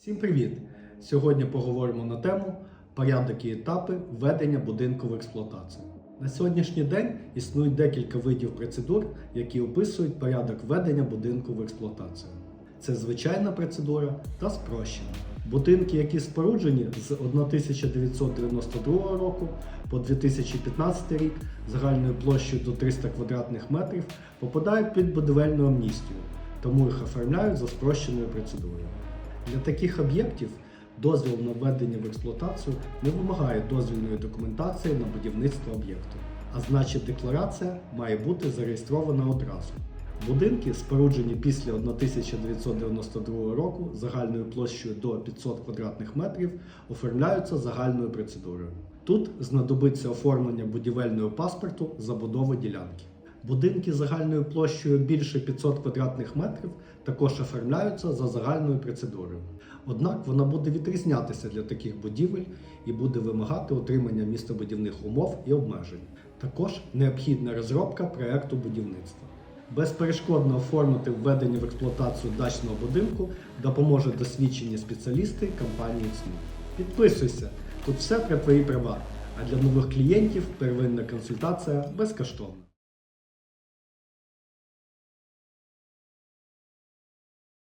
Всім привіт! Сьогодні поговоримо на тему порядок і етапи введення будинку в експлуатацію. На сьогоднішній день існують декілька видів процедур, які описують порядок введення будинку в експлуатацію. Це звичайна процедура та спрощена. Будинки, які споруджені з 1992 року по 2015 рік загальною площею до 300 квадратних метрів, попадають під будівельну амністію, тому їх оформляють за спрощеною процедурою. Для таких об'єктів дозвіл на введення в експлуатацію не вимагає дозвільної документації на будівництво об'єкту, а значить декларація має бути зареєстрована одразу. Будинки, споруджені після 1992 року загальною площею до 500 квадратних метрів, оформляються загальною процедурою. Тут знадобиться оформлення будівельного паспорту забудови ділянки. Будинки загальною площею більше 500 квадратних метрів також оформляються за загальною процедурою. Однак вона буде відрізнятися для таких будівель і буде вимагати отримання містобудівних умов і обмежень. Також необхідна розробка проекту будівництва. Безперешкодно оформити введення в експлуатацію дачного будинку допоможе досвідчені спеціалісти компанії ЦНУ. Підписуйся, тут все про твої права. А для нових клієнтів первинна консультація безкоштовна.